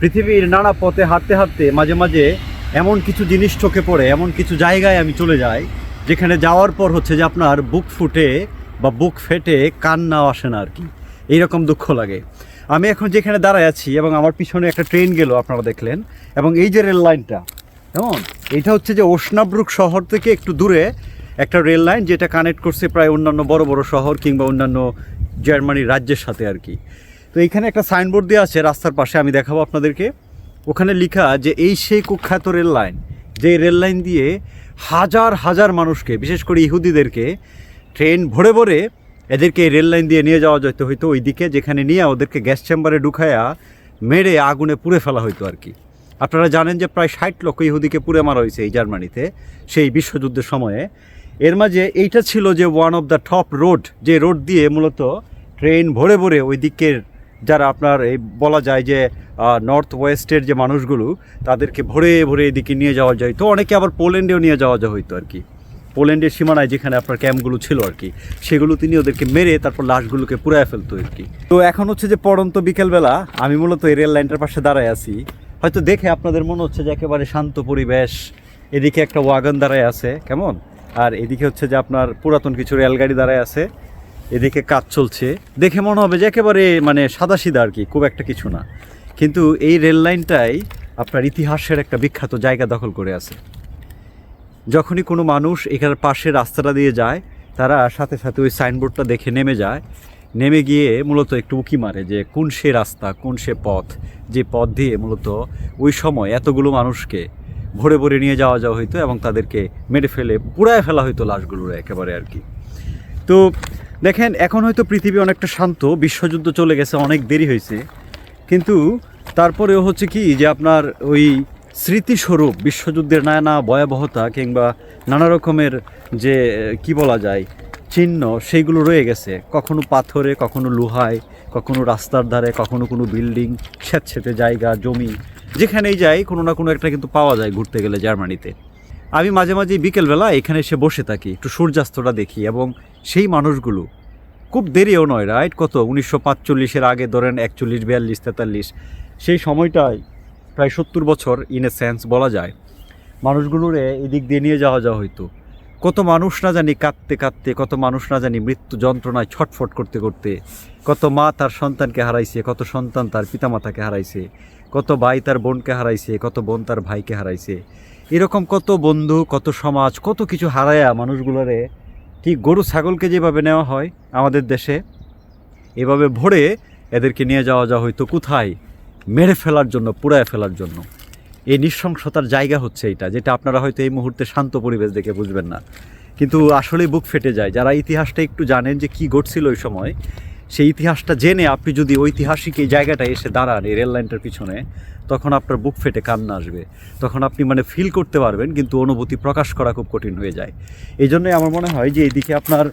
পৃথিবীর নানা পথে হাঁটতে হাঁটতে মাঝে মাঝে এমন কিছু জিনিস চোখে পড়ে, এমন কিছু জায়গায় আমি চলে যাই, যেখানে যাওয়ার পর হচ্ছে যে আপনার বুক ফুটে বা বুক ফেটে, কান্না আসে না আর কি এইরকম দুঃখ লাগে। আমি এখন যেখানে দাঁড়ায় আছি এবং আমার পিছনে একটা ট্রেন গেল, আপনারা দেখলেন, এবং এই যে রেল লাইনটা, কেমন? এটা হচ্ছে যে ওসনাব্রুক শহর থেকে একটু দূরে একটা রেল লাইন, যেটা কানেক্ট করছে প্রায় অন্যান্য বড় বড় শহর কিংবা অন্যান্য জার্মানির রাজ্যের সাথে আর কি তো এইখানে একটা সাইনবোর্ড দেওয়া আছে রাস্তার পাশে, আমি দেখাবো আপনাদেরকে। ওখানে লেখা যে এই সেই কুখ্যাত রেল লাইন যে রেল লাইন দিয়ে হাজার হাজার মানুষকে, বিশেষ করে ইহুদিদেরকে, ট্রেন ভরে ভরে এদেরকে এই রেল লাইন দিয়ে নিয়ে যাওয়া যেত হয়তো ওই দিকে যেখানে নিয়ে ওদেরকে গ্যাস চেম্বারে ঢুকায়া মেরে আগুনে পুড়ে ফেলা হইতো আর কি। আপনারা জানেন যে প্রায় ষাট লক্ষ ইহুদিকে পুড়ে মারা হয়েছে এই জার্মানিতে, সেই বিশ্বযুদ্ধের সময়ে। এর মাঝে এইটা ছিল যে one of the top road যে রোড দিয়ে মূলত ট্রেন ভরে ভরে ওই দিকের যারা আপনার এই বলা যায় যে নর্থ ওয়েস্টের যে মানুষগুলো, তাদেরকে ভরে ভরে এদিকে নিয়ে যাওয়া যায়। তো অনেকে আবার পোল্যান্ডেও নিয়ে যাওয়া যা হইতো আর কি। পোল্যান্ডের সীমানায় যেখানে আপনার ক্যাম্পগুলো ছিল আর কি, সেগুলো তিনি ওদেরকে মেরে তারপর লাশগুলোকে পুরায় ফেলতো আর কি। তো এখন হচ্ছে যে পড়ন্ত বিকেলবেলা, আমি মূলত এই রেল লাইনটার পাশে দাঁড়ায় আছি। হয়তো দেখে আপনাদের মনে হচ্ছে যে একেবারে শান্ত পরিবেশ, এদিকে একটা ওয়াগন দাঁড়ায় আছে, কেমন? আর এদিকে হচ্ছে যে আপনার পুরাতন কিছু রেলগাড়ি দাঁড়ায় আছে। এদিকে কাজ চলছে। দেখে মনে হবে যে একেবারে মানে সাদাসিধা আর কি, খুব একটা কিছু না। কিন্তু এই রেল লাইনটাই আপনার ইতিহাসের একটা বিখ্যাত জায়গা দখল করে আছে। যখনই কোনো মানুষ এখানের পাশে রাস্তাটা দিয়ে যায়, তারা সাথে সাথে ওই সাইনবোর্ডটা দেখে নেমে যায়। নেমে গিয়ে মূলত একটু উঁকি মারে যে কোন সে রাস্তা, কোন সে পথ, যে পথ দিয়ে মূলত ওই সময় এতগুলো মানুষকে ভরে ভরে নিয়ে যাওয়া যাওয়া হইতো এবং তাদেরকে মেরে ফেলে, পুড়ায় ফেলা হইতো লাশগুলোর একেবারে আর কি। তো দেখেন, এখন হয়তো পৃথিবী অনেকটা শান্ত, বিশ্বযুদ্ধ চলে গেছে, অনেক দেরি হয়েছে। কিন্তু তারপরেও হচ্ছে কি যে আপনার ওই স্মৃতিস্বরূপ, বিশ্বযুদ্ধের নানা ভয়াবহতা কিংবা নানা রকমের যে, কি বলা যায়, চিহ্ন, সেইগুলো রয়ে গেছে। কখনো পাথরে, কখনো লোহায়, কখনো রাস্তার ধারে, কখনো কোনো বিল্ডিং স্যাঁতস্যাঁতে জায়গা, জমি, যেখানেই যাই, কোনো না কোনো একটা কিন্তু পাওয়া যায় ঘুরতে গেলে জার্মানিতে। আমি মাঝে মাঝে বিকেলবেলা এখানে এসে বসে থাকি, একটু সূর্যাস্তটা দেখি এবং সেই মানুষগুলো খুব দেরিও নয় রাইট কত? উনিশশো পাঁচচল্লিশের আগে ধরেন একচল্লিশ, বিয়াল্লিশ, তেতাল্লিশ। সেই সময়টায় প্রায় সত্তর বছর ইন এ সেন্স বলা যায়। মানুষগুলোরে এদিক দিয়ে নিয়ে যাওয়া যাওয়া হইতো। কত মানুষ না জানি কাঁদতে কাঁদতে, কত মানুষ না জানি মৃত্যু যন্ত্রণায় ছটফট করতে করতে, কত মা তার সন্তানকে হারাইছে, কত সন্তান তার পিতামাতাকে হারাইছে, কত ভাই তার বোনকে হারাইছে, কত বোন তার ভাইকে হারাইছে। এরকম কত বন্ধু, কত সমাজ, কত কিছু হারায়া মানুষগুলোরে ঠিক গরু, ছাগলকে যেভাবে নেওয়া হয় আমাদের দেশে, এভাবে ভরে এদেরকে নিয়ে যাওয়া যা হয়তো কোথায়? মেরে ফেলার জন্য, পুড়ায় ফেলার জন্য। এই নৃশংসতার জায়গা হচ্ছে এটা, যেটা আপনারা হয়তো এই মুহূর্তে শান্ত পরিবেশ দেখে বুঝবেন না। কিন্তু আসলেই বুক ফেটে যায়। যারা ইতিহাসটা একটু জানেন যে কি ঘটছিল ওই সময় সেই ইতিহাসটা জেনে আপনি যদি ঐতিহাসিক এই জায়গাটায় এসে দাঁড়ান, এই রেল লাইনটার পিছনে, তখন আপনার বুক ফেটে কান্না আসবে। তখন আপনি মানে ফিল করতে পারবেন, কিন্তু অনুভূতি প্রকাশ করা খুব কঠিন হয়ে যায়। এই জন্যই আমার মনে হয় যে এইদিকে আপনার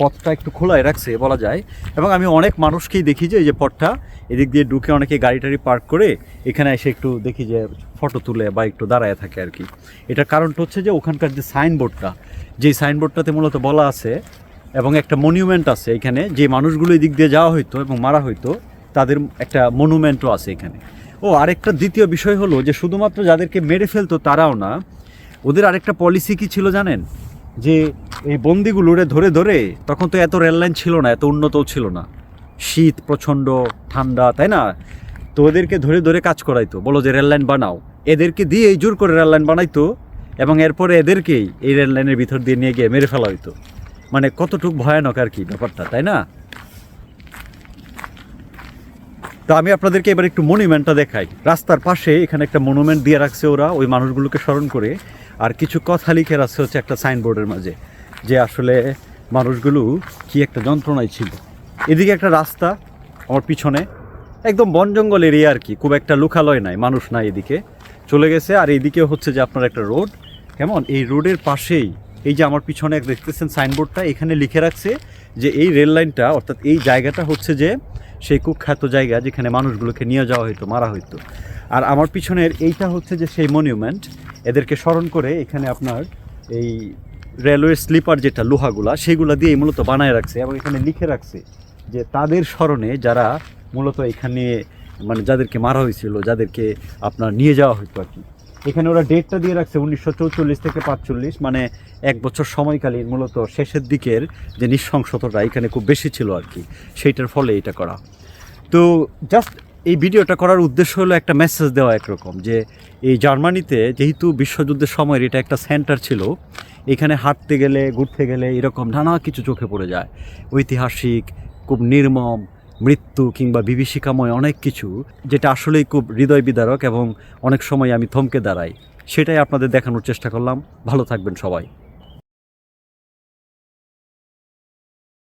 পথটা একটু খোলাই রাখছে, বলা যায়। এবং আমি অনেক মানুষকেই দেখি যে, এই যে পথটা, এদিক দিয়ে ঢুকে অনেকে গাড়ি টাড়ি পার্ক করে এখানে এসে একটু দেখি যে ফটো তুলে বা একটু দাঁড়ায় থাকে আর কি। এটার কারণটা হচ্ছে যে ওখানকার যে সাইনবোর্ডটা, যেই সাইনবোর্ডটাতে মূলত বলা আছে এবং একটা মনিউমেন্ট আছে এখানে, যে মানুষগুলো এই দিক দিয়ে যাওয়া হইতো এবং মারা হইতো, তাদের একটা মনুমেন্টও আছে এখানে। ও, আরেকটা দ্বিতীয় বিষয় হলো যে শুধুমাত্র যাদেরকে মেরে ফেলতো তারাও না, ওদের আরেকটা পলিসি কি ছিল জানেন? যে এই বন্দিগুলোরে ধরে ধরে, তখন তো এত রেললাইন ছিল না, এত উন্নতও ছিল না। শীত প্রচণ্ড, ঠান্ডা, তাই না? তো ওদেরকে ধরে ধরে কাজ করাইতো, বলো যে রেললাইন বানাও। এদেরকে দিয়ে এই জোর করে রেললাইন বানাইতো এবং এরপরে এদেরকেই এই রেললাইনের ভিতর দিয়ে নিয়ে গিয়ে মেরে ফেলা হইতো। মানে কতটুক ভয়ানক আর কি ব্যাপারটা, তাই না? তো আমি আপনাদেরকে এবার একটু মনুমেন্টটা দেখাই। রাস্তার পাশে এখানে একটা মনুমেন্ট দিয়ে রাখছে ওরা, ওই মানুষগুলোকে স্মরণ করে। আর কিছু কথা লিখে রাখছে হচ্ছে একটা সাইনবোর্ডের মাঝে, যে আসলে মানুষগুলো কি একটা যন্ত্রণায় ছিল। এদিকে একটা রাস্তা, আমার পিছনে, একদম বন জঙ্গল এরিয়া আর কি, খুব একটা লোকালয় নাই, মানুষ নাই এদিকে। চলে গেছে, আর এইদিকে হচ্ছে যে আপনার একটা রোড, কেমন? এই রোডের পাশেই এই যে আমার পিছনে এক দেখতেছেন সাইনবোর্ডটা, এখানে লিখে রাখছে যে এই রেল লাইনটা, অর্থাৎ এই জায়গাটা হচ্ছে যে সেই কুখ্যাত জায়গা যেখানে মানুষগুলোকে নিয়ে যাওয়া হতো মারা হইতো। আর আমার পিছনের এইটা হচ্ছে যে সেই মনিউমেন্ট, এদেরকে স্মরণ করে এখানে আপনার এই রেলওয়ে স্লিপার যেটা, লোহাগুলা, সেগুলা দিয়ে মূলত বানায় রাখছে এবং এখানে লিখে রাখছে যে তাদের স্মরণে যারা মূলত এখানে মানে যাদেরকে মারা হয়েছিল, যাদেরকে আপনার নিয়ে যাওয়া হতো আর কি। এখানে ওরা ডেটটা দিয়ে রাখছে উনিশশো চৌচল্লিশ থেকে পাঁচচল্লিশ মানে এক বছর সময়কালীন, মূলত শেষের দিকের যে নৃশংসতাটা এখানে খুব বেশি ছিল আর কি, সেইটার ফলে এটা করা। তো জাস্ট এই ভিডিওটা করার উদ্দেশ্য হলো একটা মেসেজ দেওয়া একরকম, যে এই জার্মানিতে যেহেতু বিশ্বযুদ্ধের সময়ের এটা একটা সেন্টার ছিল, এখানে হাঁটতে গেলে, ঘুরতে গেলে এরকম নানা কিছু চোখে পড়ে যায়। ঐতিহাসিক, খুব নির্মম মৃত্যু কিংবা বিভীষিকাময় অনেক কিছু, যেটা আসলেই খুব হৃদয় বিদারক এবং অনেক সময় আমি থমকে দাঁড়াই। সেটাই আপনাদের দেখানোর চেষ্টা করলাম। ভালো থাকবেন সবাই।